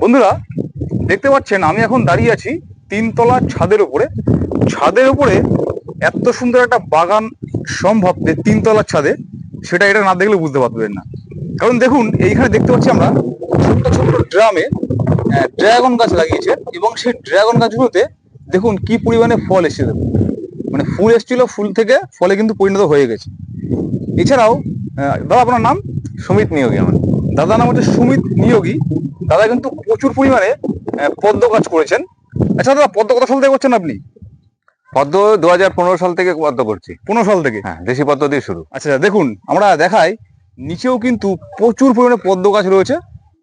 বন্ধুরা, দেখতে পাচ্ছেন, আমি এখন দাঁড়িয়ে আছি তিনতলা ছাদের উপরে। ছাদের উপরে এত সুন্দর একটা বাগান সম্ভব যে তিনতলার ছাদে, সেটা এটা না দেখলে বুঝতে পারবেন না। কারণ দেখুন, এইখানে দেখতে পাচ্ছি আমরা ছোট্ট ছোট্ট ড্রামে ড্রাগন গাছ লাগিয়েছে এবং সেই ড্রাগন গাছগুলোতে দেখুন কি পরিমাণে ফল এসেছে দেখুন। মানে ফুল এসেছিল, ফুল থেকে ফলে কিন্তু পরিণত হয়ে গেছে। এছাড়াও দাদা, আপনার নাম? সুমিত নিয়োগী আমার। দাদা নাম হচ্ছে সুমিত নিয়োগী। দাদা কিন্তু প্রচুর পরিমাণে পদ্ম কাজ করেছেন। আচ্ছা দাদা পদ্ম কত সাল থেকে করছেন আপনি? পদ্ম দু হাজার পনেরো সাল থেকে পদ্ম করছি। পনেরো সাল থেকে? হ্যাঁ দেশি পদ্ম দিয়ে শুরু। আচ্ছা দেখুন আমরা দেখাই নিচেও কিন্তু প্রচুর পরিমাণে পদ্ম গাছ রয়েছে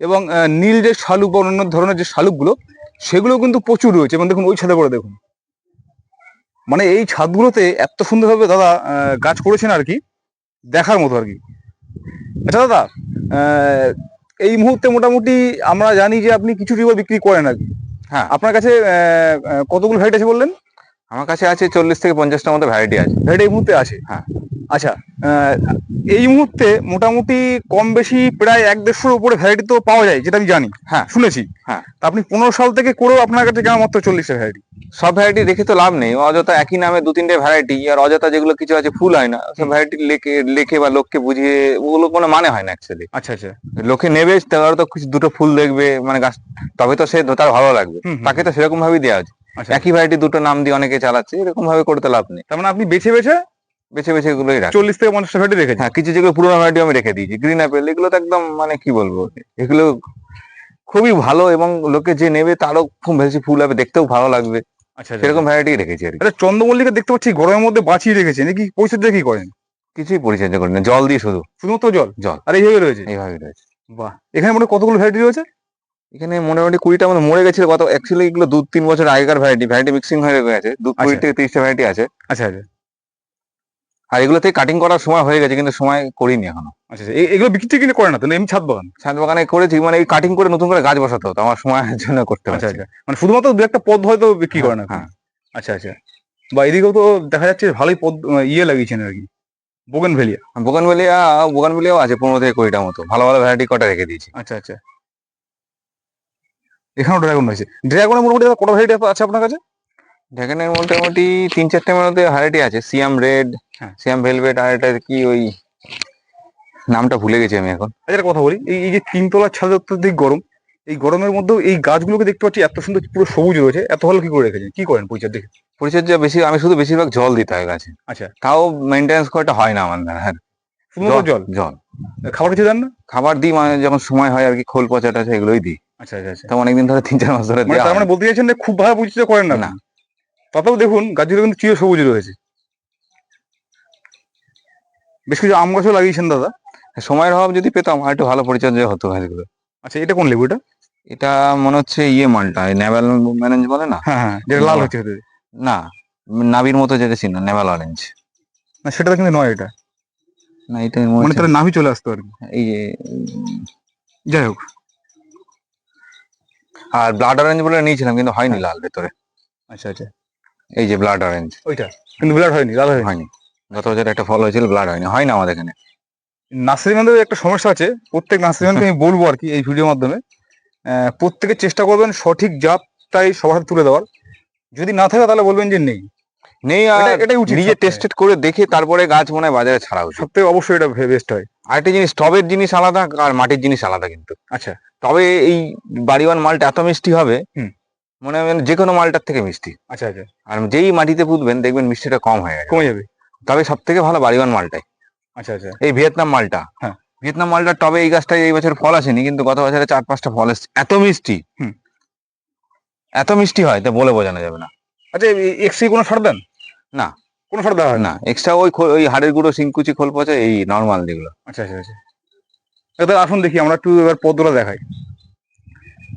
এবং নীল যে শালুক বা অন্যান্য ধরনের যে শালুকগুলো সেগুলো কিন্তু প্রচুর রয়েছে। এবং দেখুন ওই ছাদে করে দেখুন। মানে এই ছাদগুলোতে এত সুন্দরভাবে দাদা গাছ করেছেন আর কি দেখার মতো আর কি। আচ্ছা দাদা এই মুহূর্তে মোটামুটি আমরা জানি যে আপনি কিছু টিউবার বিক্রি করেন আর কি। হ্যাঁ। আপনার কাছে কতগুলো ভ্যারাইটি আছে বললেন? আমার কাছে আছে চল্লিশ থেকে পঞ্চাশটার মতো ভ্যারাইটি আছে। ভ্যারাইটি এই মুহূর্তে আছে? হ্যাঁ। আচ্ছা এই মুহূর্তে মোটামুটি কম বেশি প্রায় এক দেড়শোর উপরে ভ্যারাইটি তো পাওয়া যায় যেটা আমি জানি। হ্যাঁ। শুনেছি। হ্যাঁ। তা আপনি পনেরো সাল থেকে করেও আপনার কাছে কেন মাত্র চল্লিশটা ভ্যারাইটি সব ভ্যারাইটি রেখে তো লাভ নেই। অযথা একই নামে দু তিনটে ভ্যারাইটি আর অযথা যেগুলো কিছু আছে ফুল হয় না। সব ভ্যারাইটি লেখে লেখে বা লোককে বুঝিয়ে ওগুলো কোনো মানে হয় না অ্যাকচুয়ালি আচ্ছা আচ্ছা। লোকে নেবে তার তো কিছু দুটো ফুল দেখবে মানে গাছ তবে তো সে তার ভালো লাগবে। তাকে তো সেরকম ভাবেই দেওয়া আছে একই ভ্যারাইটি দুটো নাম দিয়ে অনেকে চালাচ্ছে এরকম ভাবে করতে লাভ নেই। তার মানে আপনি বেছে বেছে বেছে বেছে এগুলোই রাখ চল্লিশ থেকে পঞ্চাশটা ভ্যারাইটি রেখেছেন হ্যাঁ কিছু যেগুলো পুরোনো ভ্যারাইটি আমি রেখে দিয়েছি। গ্রিন অ্যাপেল এগুলো তো একদম মানে কি বলব এগুলো খুবই ভালো এবং লোকে যে নেবে তারও খুব বেশি ফুল হবে দেখতেও ভালো লাগবে। আচ্ছা আচ্ছা সেরকম ভ্যারাইটি রেখেছি আর আচ্ছা চন্দ্রমল্লিকা দেখতে পাচ্ছি গরমের মধ্যে বাঁচিয়ে রেখেছেন এ কি পরিচর্যা কি করেন? কিছুই পরিচর্যা করি না জল দিয়ে শুধু। শুধুমাত্র জল? জল। আর এইভাবে রয়েছে? এইভাবে রয়েছে। বাহ। এখানে হয় কতগুলো ভ্যারাইটি রয়েছে? এখানে মোটামুটি কুড়িটা মতো মরে গেছিল গত অ্যাকচুয়ালি এগুলো দু তিন বছর আগেকার ভ্যারাইটি ভ্যারাইটি মিক্সিং হয়ে গেছে দু কুড়ি আচ্ছা। থেকে তিরিশটা ভ্যারাইটি আছে। আচ্ছা আচ্ছা। আর এগুলো থেকে কাটিং করার সময় হয়ে গেছে কিন্তু সময় করিনি এখনও। আচ্ছা আচ্ছা। এগুলো বিক্রি কিনে করে না? তো এমনি ছাদ বাগান? ছাদ বাগানে করেছি মানে এই কাটিং করে নতুন করে গাছ বসাতে হতো আমার সময়ের জন্য করতে আচ্ছা আচ্ছা। মানে শুধুমাত্র দু একটা পদ হয়তো বিক্রি করে না হ্যাঁ আচ্ছা আচ্ছা। বা এদিকেও তো দেখা যাচ্ছে ভালোই পদ ইয়ে লাগিয়েছেন আর কি বোগেন ভেলিয়া বোগানবেলিয়া বোগানবেলিয়াও আছে পনেরো থেকে কুড়িটা মতো। ভালো ভালো ভ্যারাইটি কটা রেখে দিয়েছি। আচ্ছা আচ্ছা। এখানেও ড্রাগন রয়েছে। ড্রাগনের মোটামুটি কটা ভ্যারাইটি আছে আপনার কাছে? ড্রাগনের মোটামুটি তিন চারটে মধ্যে ভ্যারাইটি আছে। সিয়াম রেড। সিয়াম ভেলভেট আর এটা কি ওই নামটা ভুলে গেছি আমি এখন। আচ্ছা একটা কথা বলি। এই যে তিনতলার ছাদে অত্যধিক গরম এই গরমের মধ্যেও এই গাছগুলোকে দেখতে পাচ্ছি এত সুন্দর পুরো সবুজ রয়েছে। এত ভালো কি করে রেখেছেন? কি করেন পরিচয় দেখে? পরিচর্যা বেশি আমি শুধু বেশিরভাগ জল দিতে হয় গাছে। আচ্ছা। তাও মেনটেন্স করাটা হয় না আমার হ্যাঁ। জল জল? খাবার কিছু দেন না? খাবার দিই মানে যখন সময় হয় আর কি খোল পচাটা আছে এগুলোই দিই। আচ্ছা আচ্ছা আচ্ছা। তো অনেকদিন ধরে তিন চার মাস ধরে মানে তার মানে বলতে চাইছেন যে খুব ভালো পরিচর্যা করেন না। না। তাতেও দেখুন গাছগুলো কিন্তু চির সবুজ রয়েছে। বেশ কিছু আম গাছও লাগিয়েছেন দাদা। সময়ের অভাব যদি পেতাম আর একটু ভালো পরিচর্যা হতো গাছগুলো। আচ্ছা এটা কোন লেবু এটা এটা মনে হচ্ছে ইয়ে মালটা নেভাল ম্যানেজ বলে না? হ্যাঁ হ্যাঁ যেটা লাল হচ্ছে না নাবির মতো যেটা ছিল নেভাল অরেঞ্জ না সেটা কিন্তু নয় এটা। না এটা মনে মানে তার নাভি চলে আসতো আর কি। এই যাই হোক। আর ব্লাড অরেঞ্জ বলে নিয়েছিলাম কিন্তু হয়নি লাল ভেতরে। আচ্ছা আচ্ছা। এই যে ব্লাড অরেঞ্জ ওইটা? কিন্তু ব্লাড হয়নি লাল হয়নি? গত বছর একটা ফল হয়েছিল ব্লাড হয়নি। হয় না আমাদের এখানে। নার্সারি ম্যানদের একটা সমস্যা আছে প্রত্যেক নার্সারি ম্যানকে আমি বলব আর কি এই ভিডিওর মাধ্যমে। প্রত্যেকে চেষ্টা করবেন সঠিক জাতটাই সবার তুলে দেওয়ার। যদি না থাকে তাহলে বলবেন যে নেই। নেই আর এটাই উচিত নিজে টেস্টেড করে দেখে তারপরে গাছ মনে হয় বাজারে ছাড়া উচিত। সব থেকে অবশ্যই এটা বেস্ট হয়। আরেকটা জিনিস টবের জিনিস আলাদা আর মাটির জিনিস আলাদা কিন্তু। আচ্ছা। তবে এই বাড়িওয়ান মালটা এত মিষ্টি হবে মনে হবে যে কোনো মালটার থেকে মিষ্টি। আচ্ছা আচ্ছা। আর যেই মাটিতে পুঁতবেন দেখবেন মিষ্টিটা কম হয়ে গেছে। কমে যাবে। তবে সব থেকে ভালো বাড়িওয়ান মালটাই। আচ্ছা আচ্ছা। এই ভিয়েতনাম মালটা। হ্যাঁ। ভিয়েতনাম মালটা টবে এই গাছটা এই বছর ফল আসেনি কিন্তু গত বছরে চার পাঁচটা ফল এসছে। এত মিষ্টি। হুম। এত মিষ্টি হয় তা বলে বোঝানো যাবে না। আচ্ছা এক্সি কোনো সার দেন? না। কোনো সার দেওয়া হয় না না এক্সট্রা ওই খোল- ওই হাড়ের গুঁড়ো সিংকুচি খোল পচা এই নর্মাল যেগুলো আচ্ছা আচ্ছা আচ্ছা এবার আসুন দেখি আমরা একটু এবার পদ্মটা দেখাই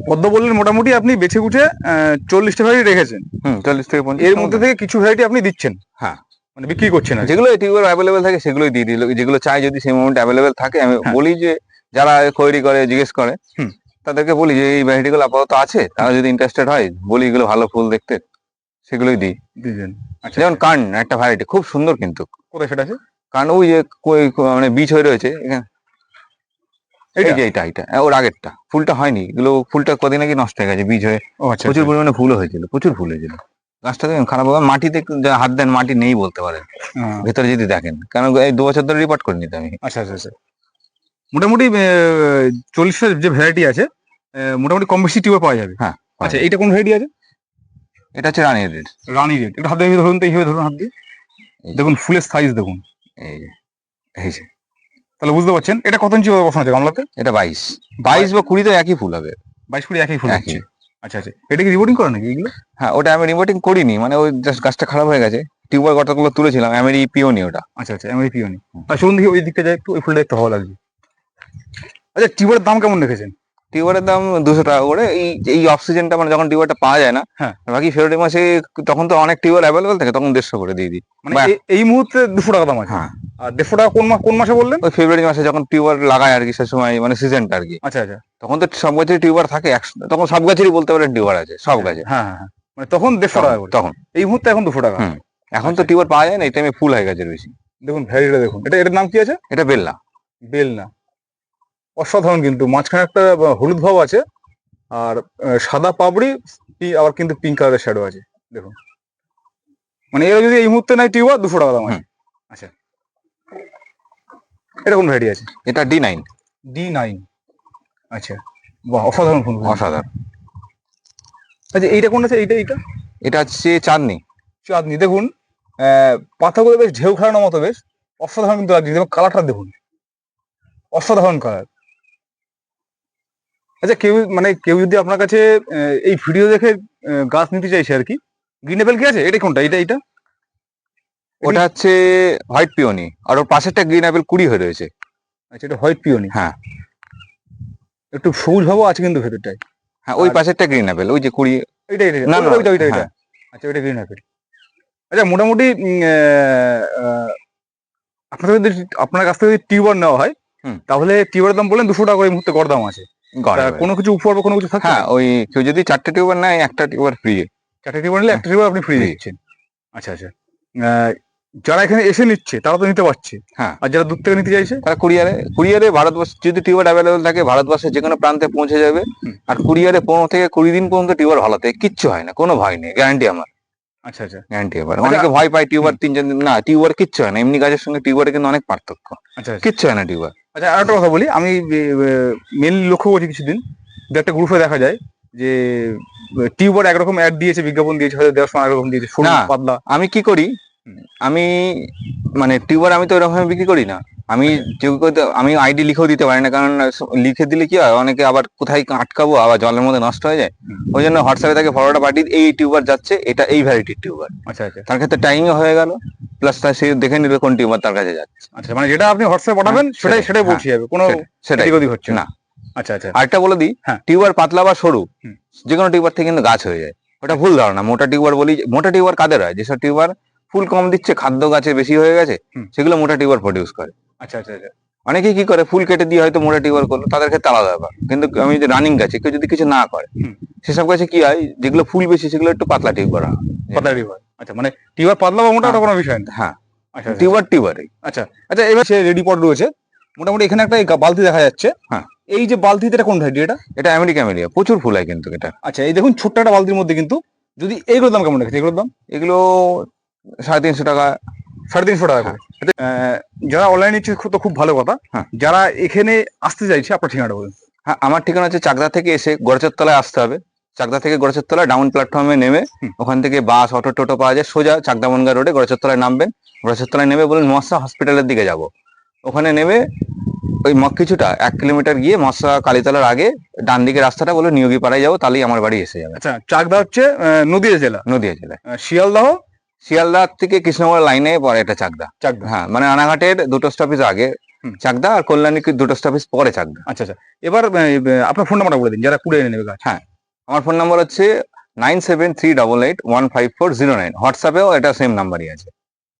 পদ্ম বললেন মোটামুটি আপনি বেছে গুছে চল্লিশটা ভ্যারাইটি রেখেছেন হুম চল্লিশ থেকে পঞ্চাশ এর মধ্যে থেকে কিছু ভ্যারাইটি আপনি দিচ্ছেন হ্যাঁ। মানে বিক্রি করছেন আর কি। যেগুলো টিউবার অ্যাভেলেবেল থাকে সেগুলোই দিয়ে দিল যেগুলো চাই যদি সেই মোমেন্ট অ্যাভেলেবেল থাকে আমি হ্যাঁ। বলি যে যারা কোয়েরি করে জিজ্ঞেস করে হুম। তাদেরকে বলি যে এই ভ্যারাইটি গুলো আপাতত আছে তারা যদি ইন্টারেস্টেড হয় বলি এগুলো ভালো ফুল দেখতে সেগুলোই দিই। দিয়েছেন আচ্ছা। যেমন কান একটা ভ্যারাইটি খুব সুন্দর কিন্তু। কোথায় সেটা আছে? কারণ ওই যে কই- মানে বীজ হয়ে রয়েছে এখানে। এই? যে এটা এটা হ্যাঁ, ওর আগেরটা। ফুলটা হয়নি এগুলো ফুলটা কদিন আগে নষ্ট হয়ে গেছে বীজ হয়ে। ও আচ্ছা প্রচুর পরিমাণে ফুলও হয়েছিল প্রচুর ফুল হয়েছিল। গাছটা দেখেন খারাপ হবে মাটিতে যা হাত দেন মাটি নেই বলতে পারেন। হ্যাঁ। ভেতরে যদি দেখেন কারণ এই দু বছর ধরে রিপোর্ট করে নিতে আমি। আচ্ছা আচ্ছা আচ্ছা। মোটামুটি চল্লিশটা যে ভ্যারাইটি আছে আহ, মোটামুটি কম বেশি টিউবার পাওয়া যাবে। হ্যাঁ, আচ্ছা এইটা কোন ভ্যারাইটি আছে? এটা হচ্ছে রানী রেড। রানী রেড। একটু হাত দিয়ে ধরুন তো এইভাবে ধরুন হাত দিয়ে। দেখুন ফুলের সাইজ দেখুন। এই যে এই যে। তাহলে বুঝতে পারছেন? এটা কত ইঞ্চি বসানো আছে গামলাতে? এটা বাইশ। বাইশ বা কুড়ি তো একই ফুল হবে। বাইশ কুড়ি একই ফুল একই। আচ্ছা আচ্ছা। এটা কি রিপোর্টিং করে নাকি এগুলো? হ্যাঁ ওটা আমি রিপোর্টিং করিনি। মানে ওই জাস্ট গাছটা খারাপ হয়ে গেছে। টিউবার গটাগুলো তুলেছিলাম আমি পিওনি ওটা। আচ্ছা আচ্ছা আমি পিওনি। আর চলুন দেখি ওই দিকটা যাই একটু ওই ফুলটা একটু ভালো লাগবে। আচ্ছা টিউবারের দাম কেমন রেখেছেন? টিউবারের দাম দুশো টাকা করে। এই এই অক্সিজেনটা মানে যখন টিউবারটা পাওয়া যায় না হ্যাঁ। বাকি ফেব্রুয়ারি মাসে তখন তো অনেক টিউবার অ্যাভেলেবল থাকে তখন দেড়শো করে দিয়ে দিই। মানে এই মুহূর্তে দুশো টাকা দাম আছে? হ্যাঁ। আর দেড়শো টাকা কোন মাস কোন মাসে বললেন? ওই ফেব্রুয়ারি মাসে যখন টিউবার লাগায় আর কি সে সময় মানে সিজনটা আর কি। আচ্ছা আচ্ছা। তখন তো সব গাছের টিউবার থাকে তখন সব গাছেরই বলতে পারেন টিউবার আছে সব গাছে। হ্যাঁ হ্যাঁ হ্যাঁ। মানে তখন দেড়শো টাকা তখন। এই মুহূর্তে এখন দুশো টাকা। এখন তো টিউবার পাওয়া যায় না এই টাইমে ফুল হয়ে গেছে বেশি। দেখুন ভ্যারিটা দেখুন। এটা এটার নাম কি আছে? এটা বেলনা। বেল না অসাধারণ কিন্তু। মাঝখানে একটা হলুদ ভাব আছে আর সাদা পাপড়ি পি- আবার কিন্তু পিঙ্ক কালারের শ্যাডো আছে। দেখুন। মানে এরা যদি এই মুহূর্তে নাই টিউবার দুশো টাকা দাম আছে। আচ্ছা। এটা কোন ভ্যারাইটি আছে? এটা ডি নাইন ডি নাইন আচ্ছা। বাহ অসাধারণ ফুল। অসাধারণ। আচ্ছা এইটা কোন আছে? এইটা এইটা? এটা হচ্ছে চাঁদনি। চাঁদনি। দেখুন আহ, পাতাগুলো বেশ ঢেউ খেলানোর মতো বেশ। অসাধারণ কিন্তু লাগছে। কালারটা দেখুন। অসাধারণ কালার আচ্ছা কেউ মানে কেউ যদি আপনার কাছে এই ভিডিও দেখে গাছ নিতে চাইছে আর কি গ্রিন অ্যাপেল কি আছে? এটা কোনটা? এটা এটা? ওটা হচ্ছে হোয়াইট পিওনি আর ওর পাশেরটা গ্রিন অ্যাপেল কুড়ি হয়ে রয়েছে। আচ্ছা এটা হোয়াইট পিওনি হ্যাঁ। একটু সবুজ ভাবও আছে কিন্তু ভেতরটায়। হ্যাঁ ওই পাশেরটা গ্রিন অ্যাপেল ওই যে কুড়ি। এইটা এটা না, ওইটা, না, ওইটা ওইটা হ্যাঁ। আচ্ছা ওইটা গ্রিন অ্যাপেল আচ্ছা মোটামুটি আপনাদের যদি আপনার কাছ থেকে যদি টিউবার নেওয়া হয়। তাহলে টিউবারের দাম বললেন দুশো টাকা করে মুহূর্তে গড় দাম আছে। কোনো কিছু উপর বা কোনো কিছু থাকে হ্যাঁ ওই কেউ যদি চারটে টিউবার নেয় একটা টিউবার ফ্রি চারটে টিউবার নিলে একটা টিউবার আপনি ফ্রি। দিচ্ছেন। আচ্ছা আচ্ছা। যারা এখানে এসে নিচ্ছে তারা তো নিতে পারছে। হ্যাঁ। আর যারা দূর থেকে নিতে চাইছে? তারা কুরিয়ারে কুরিয়ারে ভারতবর্ষ যদি টিউবার অ্যাভেলেবল থাকে ভারতবর্ষের যে কোনো প্রান্তে পৌঁছে যাবে। আর কুরিয়ারে পনেরো থেকে কুড়ি দিন পর্যন্ত টিউবার ভালো থাকে। কিচ্ছু হয় না কোনো ভয় নেই গ্যারান্টি আমার। আচ্ছা আচ্ছা। গ্যারান্টি আচ্ছা, অনেকে ভয় পায় টিউবার তিন চার দিন। না টিউবার কিচ্ছু হয় না। এমনি গাছের সঙ্গে টিউবারে কিন্তু অনেক পার্থক্য। আচ্ছা আচ্ছা। কিচ্ছু হয় না টিউবার আচ্ছা আর একটা কথা বলি। আমি মেনলি লক্ষ্য করছি কিছুদিন। দু একটা গ্রুপে দেখা যায় যে টিউবার একরকম অ্যাড দিয়েছে বিজ্ঞাপন দিয়েছে হয়তো দেওয়ার সময় একরকম দিয়েছে পাতলা। আমি কি করি? আমি মানে টিউবার আমি তো এরকম বিক্রি করি না। আমি যে কেউ- আমি আইডি লিখেও দিতে পারি না কারণ লিখে দিলে কি হয় অনেকে আবার কোথায় আটকাবো আবার জলের মধ্যে নষ্ট হয়ে যায়। ওই জন্য হোয়াটসঅ্যাপে তাকে ফটোটা পাঠিয়ে এই টিউবার যাচ্ছে এটা এই ভ্যারাইটির টিউবার। আচ্ছা আচ্ছা। তার ক্ষেত্রে টাইমও হয়ে গেল প্লাস তার সে দেখে নিল কোন টিউবার তার কাছে যাচ্ছে। আচ্ছা মানে যেটা আপনি হোয়াটসঅ্যাপে পাঠাবেন হ্যাঁ, সেটাই সেটাই, হ্যাঁ, পৌঁছে যাবে কোনো সেটাই, ওদিক হচ্ছে না। আচ্ছা আচ্ছা। আরেকটা বলে দিই হ্যাঁ। টিউবার পাতলা বা সরু। যে কোনো টিউবার থেকে কিন্তু গাছ হয়ে যায়। ওটা ভুল ধারণা মোটা টিউবার বলি মোটা টিউবার কাদের হয়? যেসব টিউবার ফুল কম দিচ্ছে খাদ্য গাছে বেশি হয়ে গেছে সেগুলো মোটা টিউবার প্রডিউস করে। আচ্ছা আচ্ছা আচ্ছা। অনেকে কি করে? ফুল কেটে দিয়ে হয়তো মোটা টিউবার করল তাদের ক্ষেত্রে আলাদা ব্যাপার। কিন্তু আমি যে রানিং গাছে কেউ যদি কিছু না করে সেসব গাছে কি হয়? যেগুলো ফুল বেশি সেগুলো একটু পাতলা টিউবার হয়। পাতলা টিউবার আচ্ছা মানে টিউবার পাতলা বা মোটা। কোনো বিষয় না। হ্যাঁ। আচ্ছা আচ্ছা। টিউবার টিউবারই আচ্ছা আচ্ছা এবার সে রেডি পট রয়েছে। মোটামুটি এখানে একটা বালতি দেখা যাচ্ছে। হ্যাঁ। এই যে বালতিতে এটা কোন ভ্যারাইটি এটা? এটা আমেরিকা মেরিয়া প্রচুর ফুল হয় কিন্তু এটা। আচ্ছা এই দেখুন ছোট্ট একটা বালতির মধ্যে কিন্তু যদি এইগুলোর দাম কেমন রেখেছে? এগুলোর দাম? এগুলো সাড়ে তিনশো টাকা। সাড়ে তিনশো টাকা করে। যারা অনলাইন নিচ্ছে তো খুব ভালো কথা। হ্যাঁ। যারা এখানে আসতে চাইছে আপনার ঠিকানাটা বলুন। হ্যাঁ আমার ঠিকানা হচ্ছে চাকদা থেকে এসে গড়চরতলায় আসতে হবে। চাকদা থেকে গড়চর তলায় ডাউন প্ল্যাটফর্মে নেমে ওখান থেকে বাস অটো টোটো পাওয়া যায়। সোজা চাকদা বনগা রোডে গড়চরতলায় নামবেন। গড়চর তলায় নেমে বলুন মশা হসপিটালের দিকে যাব। ওখানে নেমে ওই মক কিছুটা এক কিলোমিটার গিয়ে মশা কালীতলার আগে ডান দিকে রাস্তাটা বলে নিয়োগী পাড়ায় যাব তাহলেই আমার বাড়ি এসে যাবে। আচ্ছা চাকদা হচ্ছে নদীয়া জেলা। নদিয়া জেলা শিয়ালদাহ শিয়ালদা থেকে কৃষ্ণগড় লাইনে পরে এটা চাকদা। চাকদা। হ্যাঁ মানে আনাঘাটের দুটো স্টপেজ আগে চাকদা আর কল্যাণী দুটো স্টপেজ পরে চাকদা। আচ্ছা আচ্ছা। এবার আপনার ফোন নাম্বারটা বলে দিন যারা কুড়ে এনে নেবে গাছ হ্যাঁ আমার ফোন নাম্বার হচ্ছে nine seven three double eight one five four zero nine হোয়াটসঅ্যাপেও এটা সেম নাম্বারই আছে।